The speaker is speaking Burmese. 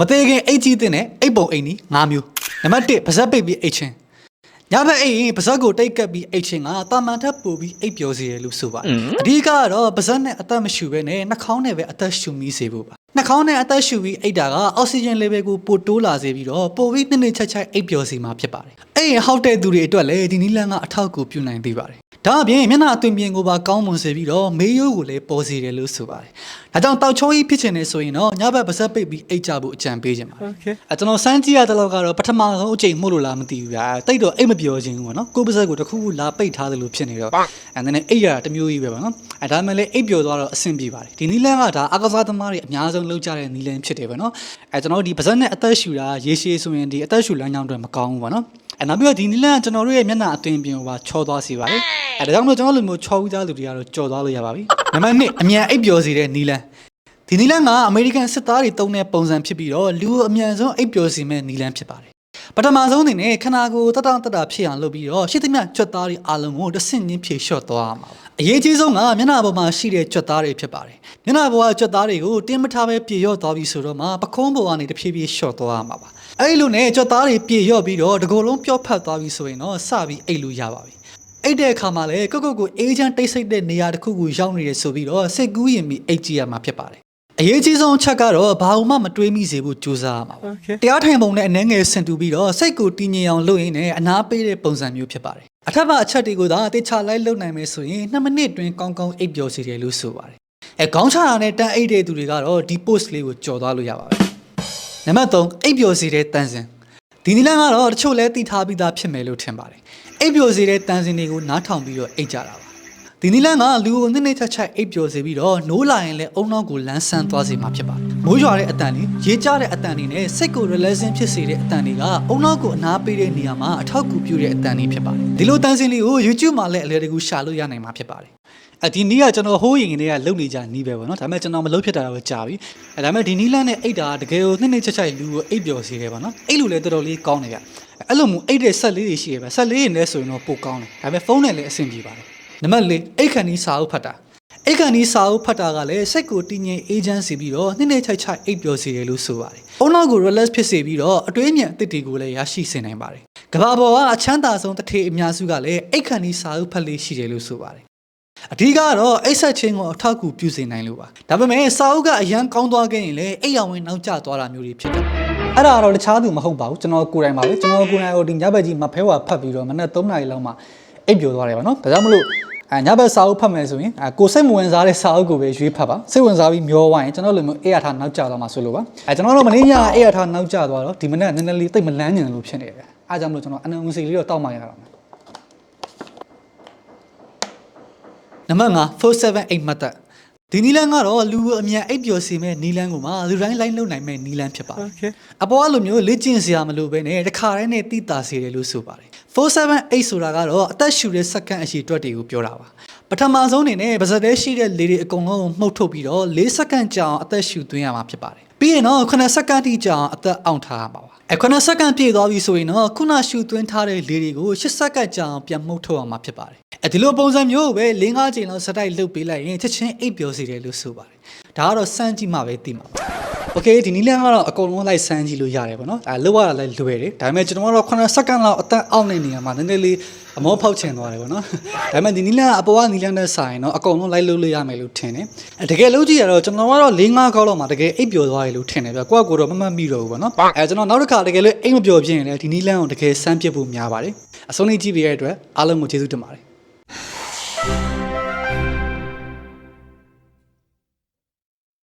မသေးခင်အိတ်ကြီးတင်တဲ့အိတ်ပုံအိတ်နီ၅မျိုးနံပါတ်1ပါဇက်ပိတ်ပြီးအိတ်ချင်းညဘက်အိတ်ရင်ပါဇက်ကိုတိတ်ကပ်ပြီးအိတ်ချင်းကတာမန်ထပ်ပို့ပြီးအိတ်ပျော်စေတယ်လို့ဆိုပါတယ်အဓိကကတော့ပါဇက်နဲ့အသက်မရှူဘဲနဲ့နှာခေါင်းနဲ့ပဲအသက်ရှူမိစေဖို့ပါနှာခေါင်းနဲ့အသက်ရှူပြီးအိတ်တာကအောက်ဆီဂျင် level ကိုပိုတိုးလာစေပြီးတော့ပိုပြီးနှိမ့်နှိမ့်ချက်ချက်အိတ်ပျော်စေမှာဖြစ်ပါတယ်အဲ့ရင်ဟောက်တဲ့သူတွေအတွက်လည်းဒီနီလန်ကအထောက်အကူပြုနိုင်သေးပါတယ် ဒါအပြင်မျက်နှာအသွင်ပြင်ကိုပါကောင်းမွန်စေပြီးတော့မေးရိုးကိုလည်းပေါ်စေတယ်လို့ဆိုပါတယ်။ဒါကြောင့်တောက်ချောကြီးဖြစ်ချင်နေဆိုရင်တော့ညဘက်ပါဇက်ပိတ်ပြီးအိတ်ကြဖို့အကြံပေးချင်ပါတယ်။ Okay အဲကျွန်တော်စမ်းကြည့်ရတဲ့လောက်ကတော့ပထမဆုံးအချိန်မှုလို့လားမသိဘူးဗျာတိတ်တော့အိတ်မပြောခြင်းဘူးပေါ့နော်ကိုယ်ပါဇက်ကိုတစ်ခုခုလာပိတ်ထားသလိုဖြစ်နေတော့အဲဒါနဲ့အိတ်ရတာတစ်မျိုးကြီးပဲပေါ့နော်အဲဒါမှလည်းအိတ်ပြောသွားတော့အဆင်ပြေပါတယ်ဒီနီလန်းကဒါအကစားသမားတွေအများဆုံးလုပ်ကြတဲ့နီလန်းဖြစ်တယ်ပေါ့နော်အဲကျွန်တော်တို့ဒီပါဇက်နဲ့အသက်ရှူတာရေရှည်ဆိုရင်ဒီအသက်ရှူလမ်းကြောင်းတွေမကောင်းဘူးပေါ့နော် အဲနောက်ပြီးတော့ဒီနီလန်းကကျွန်တော်တို့ရဲ့မျက်နှာအသွင်ပြင်ကိုပါချောသွားစေပါတယ်အဲဒါကြောင့်မို့ကျွန်တော်တို့လိုမျိုးချောဦးသားလူတွေကတော့ကြော်သွားလို့ရပါပြီနံပါတ်1အမြန်အိတ်ပြောစေတဲ့နီလန်းဒီနီလန်ကအမေရိကန်စစ်သားတွေတုံးတဲ့ပုံစံဖြစ်ပြီးတော့လူကိုအမြန်ဆုံးအိပ်ပျော်စေမဲ့နီလန်ဖြစ်ပါတယ်ပထမဆုံးအနေနဲ့ခန္ဓာကိုယ်တတတတဖြစ်အောင်လုပ်ပြီးတော့ရှစ်သမျှကြွက်သားတွေအားလုံးကိုတစ်ဆင့်ချင်းဖြေလျှော့သွားရမှာပါ အရေးကြီးဆုံးကမျက်နှာပေါ်မှာရှိတဲ့ကြွက်သားတွေဖြစ်ပါတယ်မျက်နှာပေါ်ကကြွက်သားတွေကိုတင်းမထားပဲပြေလျော့သွားပြီဆိုတော့မှပခုံးပေါ်ကနေတစ်ဖြည်းဖြည်းလျှော့သွားရမှာပါအဲ့လိုနဲ့ကြွက်သားတွေပြေလျော့ပြီးတော့တကိုယ်လုံးပျော့ဖတ်သွားပြီဆိုရင်တော့စပြီးအိတ်လို့ရပါပြီအိတ်တဲ့အခါမှာလည်းကိုကိုကိုအေးချမ်းတိတ်ဆိတ်တဲ့နေရာတစ်ခုကိုရောက်နေတယ်ဆိုပြီးတော့စိတ်ကူးရင်ပြီးအိတ်ကြည့်ရမှာဖြစ်ပါတယ် အရေးကြီးဆုံးအချက်ကတော့ဘာမှမတွေးမိစေဖို့ကြိုးစားရမှာပါ Okay တရားထိုင်ပုံနဲ့အနှဲငယ်ဆင်တူပြီးတော့စိတ်ကိုတည်ငြိမ်အောင်လုပ်ရင်းနဲ့အနာပေးတဲ့ပုံစံမျိုးဖြစ်ပါတယ်အထက်ကအချက်တွေကိုသာတေချာလိုက်လုပ်နိုင်မယ်ဆိုရင်2မိနစ်တွင်ကောင်းကောင်းအိပ်ပျော်စေတယ်လို့ဆိုပါတယ်အဲခေါင်းချတာနဲ့တန်းအိတ်တဲ့သူတွေကတော့ဒီ post လေးကိုကြော်သွားလို့ရပါပဲနံပါတ်3အိပ်ပျော်စေတဲ့တန်စင်ဒီနီလန်ကတော့တချို့လဲတိထားပြီးသားဖြစ်မယ်လို့ထင်ပါတယ်အိပ်ပျော်စေတဲ့တန်စင်တွေကိုနားထောင်ပြီးတော့အိတ်ကြတာပါ ဒီနီလန်ကလူကိုနှစ်နှစ်ချက်ချက်အိပ်ပျော်စေပြီးတော့နိုးလာရင်လည်းအုံနောက်ကိုလန်းဆန်းသွားစေမှာဖြစ်ပါတယ်မိုးရွာတဲ့အတန်လေးရေကျတဲ့အတန်တွေနဲ့စိတ်ကို relaxing ဖြစ်စေတဲ့အတန်တွေကအုံနောက်ကိုအနားပေးတဲ့နေရာမှာအထောက်အကူပြုတဲ့အတန်တွေဖြစ်ပါတယ်ဒီလိုတန်စင်လေးကို YouTube မှာလည်းအလဲတကူရှာလို့ရနိုင်မှာဖြစ်ပါတယ်အဒီနီးကကျွန်တော်ဟိုးရင်တွေကလုံနေကြနီးပဲပေါ့နော်ဒါပေမဲ့ကျွန်တော်မလုံဖြစ်တာတော့ကြာပြီအဲဒါပေမဲ့ဒီနီးလန်းနဲ့အိတ်တာကတကယ်ကိုနှစ်နှစ်ချက်ချက်လူကိုအိပ်ပျော်စေတယ်ပေါ့နော်အိတ်လို့လည်းတော်တော်လေးကောင်းတယ်ဗျအဲ့လိုမျိုးအိတ်တဲ့ဆက်လေးတွေရှိရပဲဆက်လေးတွေနဲ့ဆိုရင်တော့ပိုကောင်းတယ်ဒါပေမဲ့ဖုန်းနဲ့လည်းအဆင်ပြေပါတယ် နံပါတ်၄အိတ်ခန်နီးစာအုပ်ဖတ်တာအိတ်ခန်နီးစာအုပ်ဖတ်တာကလည်းစိတ်ကိုတည်ငြိမ်အေးချမ်းစေပြီးတော့နှစ်နှစ်ချက်ချက်အိပ်ပျော်စေတယ်လို့ဆိုပါတယ်အုံနောက်ကို relax ဖြစ်စေပြီးတော့အတွေးအမြင်အသစ်တွေကိုလည်းရရှိစေနိုင်ပါတယ်ကဘာပေါ်ကအချမ်းသာဆုံးတစ်ထေအများစုကလည်းအိတ်ခန်နီးစာအုပ်ဖတ်လေးရှိတယ်လို့ဆိုပါတယ်အဓိကကတော့အိတ်ဆက်ချင်းကိုအထောက်အကူပြုစေနိုင်လို့ပါဒါပေမဲ့စာအုပ်ကအရန်ကောင်းသွားခဲ့ရင်လည်းအိတ်ရောင်ဝင်နောက်ကျသွားတာမျိုးတွေဖြစ်တယ်အဲ့ဒါကတော့တခြားသူမဟုတ်ပါဘူးကျွန်တော်ကိုယ်တိုင်ပါပဲကျွန်တော်ကိုယ်တိုင်ဟိုဒီညဘက်ကြီးမဖဲဝါဖတ်ပြီးတော့မနက်3နာရီလောက်မှအိတ်ပျော်သွားတယ်ပါနော်ဒါကြောင့်မလို့ အဲညဘက်စာအုပ်ဖတ်မယ်ဆိုရင်အဲကိုစိတ်မဝင်စားတဲ့စာအုပ်ကိုပဲရွေးဖတ်ပါစိတ်ဝင်စားပြီးမျောသွားရင်ကျွန်တော်လိုမျိုးအိတ်ရထားနောက်ကျသွားမှာဆိုလို့ပါအဲကျွန်တော်တို့မနေ့ညအိတ်ရထားနောက်ကျသွားတော့ဒီမနက်နည်းနည်းလေးတိတ်မလန်းညင်လို့ဖြစ်နေတယ်အဲဒါကြောင့်မလို့ကျွန်တော်အနံငွေစီလေးတော့တောက်မှရတာပါနံပါတ်5 478မှတ်သက် ဒီနီလန်ကတော့လူကိုအမြန်အိပ်ပျော်စေမဲ့နီလန်ကိုမှလူတိုင်းလိုက်လုံနိုင်မဲ့နီလန်ဖြစ်ပါတယ် Okay အပေါ်အလိုမျိုးလေ့ကျင့်စရာမလိုဘဲနဲ့တစ်ခါတည်းနဲ့တိတာစေတယ်လို့ဆိုပါတယ်478ဆိုတာကတော့အသက်ရှူတဲ့စက္ကန့်အရှိအတွက်တွေကိုပြောတာပါပထမဆုံးအနေနဲ့ပါဇက်သေးရှိတဲ့လေတွေအကုန်လုံးကိုမှုတ်ထုတ်ပြီးတော့4စက္ကန့်ကြာအောင်အသက်ရှူသွင်းရမှာဖြစ်ပါတယ်ပြီးရင်တော့9စက္ကန့်တိကြာအောင်အသက်အောင်ထားရမှာပါ အဲ9စက္ကန့်ပြည့်သွားပြီဆိုရင်တော့ခုနရှူသွင်းထားတဲ့လေတွေကို10စက္ကန့်ကြာအောင်ပြန်မှုတ်ထုတ်ရမှာဖြစ်ပါတယ်အဲဒီလိုပုံစံမျိုးကိုပဲ၄၅ချိန်လောက်စတိုက်လုပ်ပေးလိုက်ရင်ချက်ချင်းအိပ်ပျော်စေတယ်လို့ဆိုပါတယ်ဒါကတော့စမ်းကြည့်မှပဲသိမှာပါ Okay ဒီနီလန်းကတော့အကုန်လုံးလိုက်ဆန်းကြည့်လို့ရတယ်ပေါ့နော်အဲလောက်ရတာလည်းလွယ်တယ်ဒါပေမဲ့ကျွန်တော်ကတော့9စက္ကန့်လောက်အသက်အောက်နေနေရမှာနည်းနည်းလေးအမောဖောက်ချင်သွားတယ်ပေါ့နော်ဒါပေမဲ့ဒီနီလန်းကအပေါ်ကနီလန်းနဲ့ဆိုင်တော့အကုန်လုံးလိုက်လို့လို့ရမယ်လို့ထင်တယ်တကယ်လို့ကြည့်ရတော့ကျွန်တော်ကတော့၄၅ခေါက်လောက်မှာတကယ်အိပ်ပျော်သွားတယ်လို့ထင်တယ်ဗျကိုယ့်ကိုယ်တော့မမှတ်မိတော့ဘူးပေါ့နော်အဲကျွန်တော်နောက်တစ်ခါတကယ်လို့အိပ်မပျော်ဖြစ်ရင်လည်းဒီနီလန်းကိုတကယ်ဆန်းပြစ်ဖို့များပါတယ်အဆုံးလေးကြည့်ပြရတဲ့အတွက်အားလုံးကိုကျေးဇူးတင်ပါတယ်